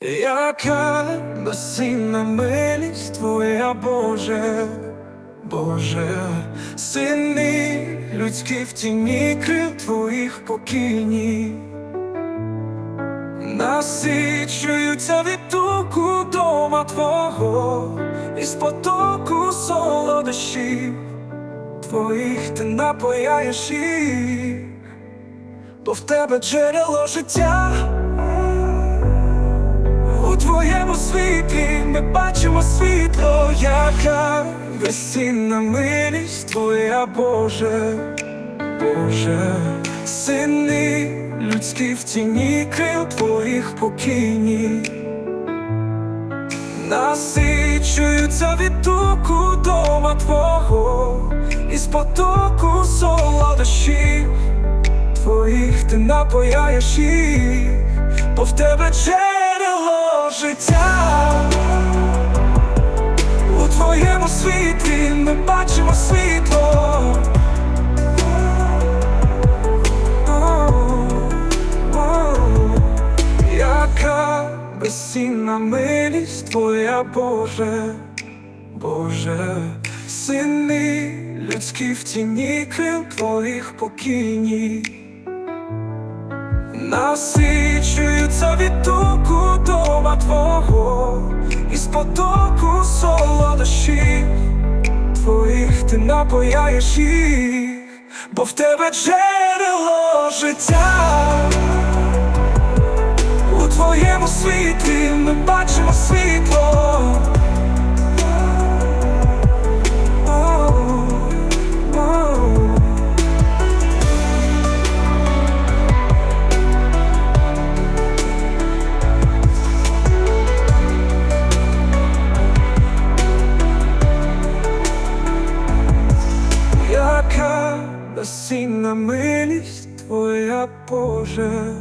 Яка безцінна милість твоя, Боже, Боже, сини людські в тіні крил твоїх покійні, насичуються від туку дома Твого, із потоку солодощів твоїх ти напояєш їх, бо в тебе джерело життя. Ми бачимо світло, яка безцінна милість твоя, Боже, Боже, сини людські в тіні крил твоїх покійні, насичуються від туку дома Твого, із потоку солодощів твоїх ти напояєш їх, бо в тебе джерело життя. Твоєму світлі ми бачимо світло. Яка безцінна милість твоя, Боже, Боже, сини людські в тіні крил твоїх покійні. Насичуються від туку дома Твого, із потоку солодощів ти напояєш їх, бо в тебе джерело життя. У твоєму світлі ми бачимо світло. Безцінна милість твоя, Боже.